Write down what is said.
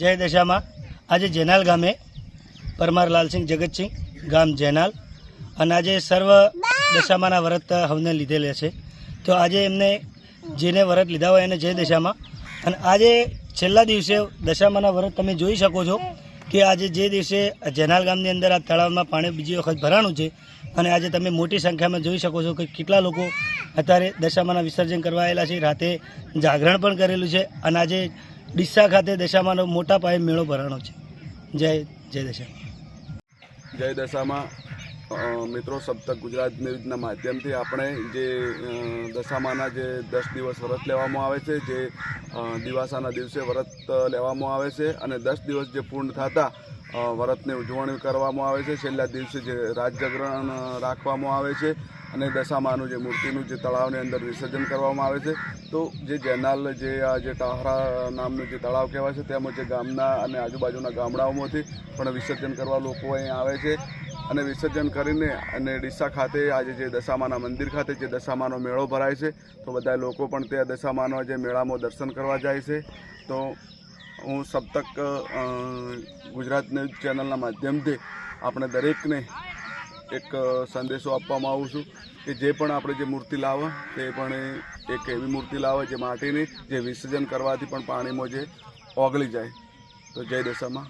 જય દશામાં. આજે જેનાલ ગામે પરમાર લાલસિંહ જગતસિંહ ગામ જેનાલ અને આજે સર્વ દશામાના વ્રત હવને લીધેલા છે. તો આજે એમને જેને વ્રત લીધા હોય એને જય દશામાં. અને આજે છેલ્લા દિવસે દશામાના વ્રત તમે જોઈ શકો છો કે આજે જે દિવસે જેનાલ ગામની અંદર આ તળાવમાં પાણી બીજી વખત ભરાણું છે અને આજે તમે મોટી સંખ્યામાં જોઈ શકો છો કે કેટલા લોકો અત્યારે દશામાના વિસર્જન કરવા આવેલા છે. રાતે જાગરણ પણ કરેલું છે અને આજે ડીસા ખાતે દશામાનો મોટા પાયે મેળો ભરાણો છે. જય જય દશા જય દશામાં મિત્રો, સપ્તક ગુજરાત ન્યૂઝના માધ્યમથી આપણે જે દશામાના જે દસ દિવસ વ્રત લેવામાં આવે છે, જે દિવાસાના દિવસે વ્રત લેવામાં આવે છે અને દસ દિવસ જે પૂર્ણ થતાં વ્રતની ઉજવણી કરવામાં આવે છે. છેલ્લા દિવસે જે રાત જાગરણ રાખવામાં આવે છે. અને દશામાનું જે મૂર્તિનું જે તળાવની અંદર વિસર્જન કરવામાં આવે છે. તો જે જેનાલ જે આ જે ટાહરા નામનું જે તળાવ કહેવાય છે તેમાં જે ગામના અને આજુબાજુના ગામડાઓમાંથી પણ વિસર્જન કરવા લોકો અહીં આવે છે. અને વિસર્જન કરીને અને ડીસા ખાતે આજે જે દશામાના મંદિર ખાતે જે દશામાનો મેળો ભરાય છે, તો બધા લોકો પણ તે દશામાનો જે મેળામાં દર્શન કરવા જાય છે. તો હું સપ્તક ગુજરાત ન્યૂઝ ચેનલના માધ્યમથી આપણે દરેકને એક સંદેશો આપવામાં આવું છું કે જે પણ આપણે જે મૂર્તિ લાવે તે પણ એક એવી મૂર્તિ લાવે જે માટીની, જે વિસર્જન કરવાથી પણ પાણીમાં જે ઓગળી જાય. તો જય દશામાં.